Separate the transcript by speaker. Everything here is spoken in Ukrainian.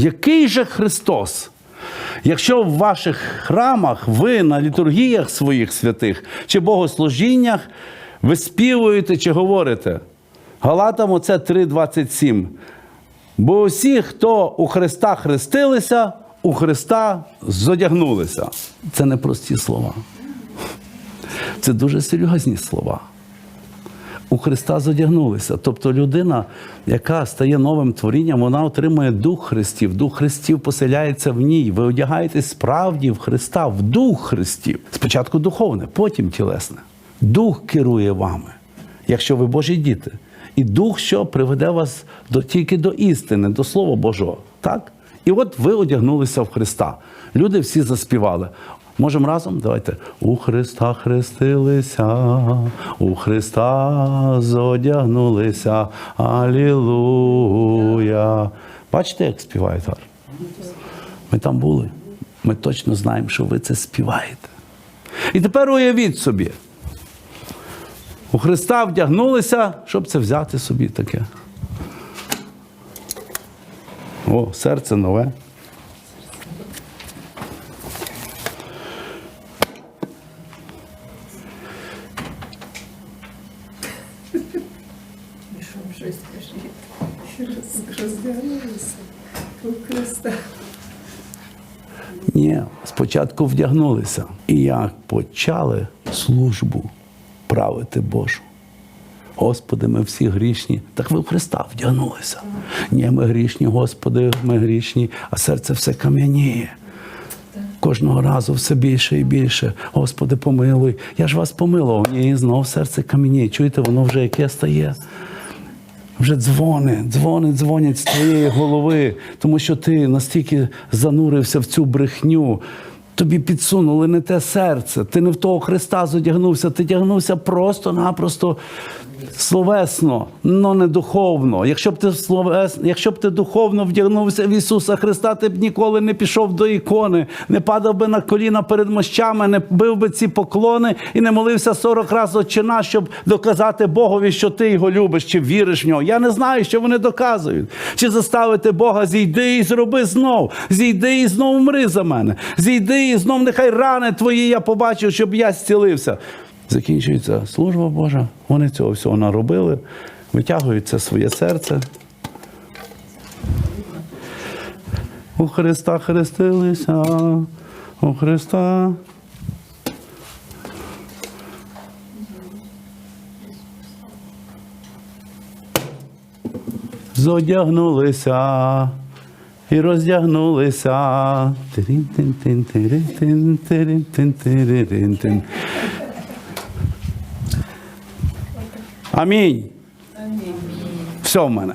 Speaker 1: Який же Христос? Якщо в ваших храмах ви на літургіях своїх святих чи богослужіннях ви співуєте чи говорите, Галатам оце 3,27. Бо усі, хто у Христа хрестилися, у Христа зодягнулися. Це не прості слова. Це дуже серйозні слова. У Христа зодягнулися. Тобто людина, яка стає новим творінням, вона отримує дух Христів. Дух Христів поселяється в ній. Ви одягаєтесь справді в Христа, в дух Христів. Спочатку духовне, потім тілесне. Дух керує вами, якщо ви Божі діти. І дух, що приведе вас до, тільки до істини, до Слова Божого. Так? І от ви одягнулися в Христа. Люди всі заспівали. Можемо разом? Давайте. У Христа хрестилися, у Христа зодягнулися. Алілуя. Бачите, як співають гарно? Ми там були. Ми точно знаємо, що ви це співаєте. І тепер уявіть собі. У Христа вдягнулися, щоб це взяти собі таке. О, серце нове.
Speaker 2: Щось у Христа.
Speaker 1: Ні, спочатку вдягнулися. І як почали службу правити Божу. Господи, ми всі грішні. Так ви в Христа вдягнулися. Ні, ми грішні, Господи, ми грішні, а серце все кам'яніє. Кожного разу все більше і більше. Господи, помилуй. Я ж вас помилував. Ні, і знов серце кам'яніє. Чуєте, воно вже яке стає. Вже дзвони, дзвони, дзвонять з твоєї голови, тому що ти настільки занурився в цю брехню. Тобі підсунули не те серце, ти не в того Христа зодягнувся, ти тягнувся просто-напросто словесно, але не духовно. Якщо б ти словес, якщо б ти духовно вдягнувся в Ісуса Христа, ти б ніколи не пішов до ікони, не падав би на коліна перед мощами, не бив би ці поклони і не молився 40 разів отчина, щоб доказати Богові, що ти його любиш, чи віриш в нього. Я не знаю, що вони доказують. Чи заставити Бога, зійди і зроби знов, зійди і знов мри за мене. Зійди і знов нехай рани твої я побачив, щоб я зцілився. Закінчується служба Божа. Вони цього всього наробили, витягують своє серце. У Христа хрестилися, у Христа. Зодягнулися і роздягнулися. Тирин-тин-тин, тирин-тин. Амінь. Все в мене.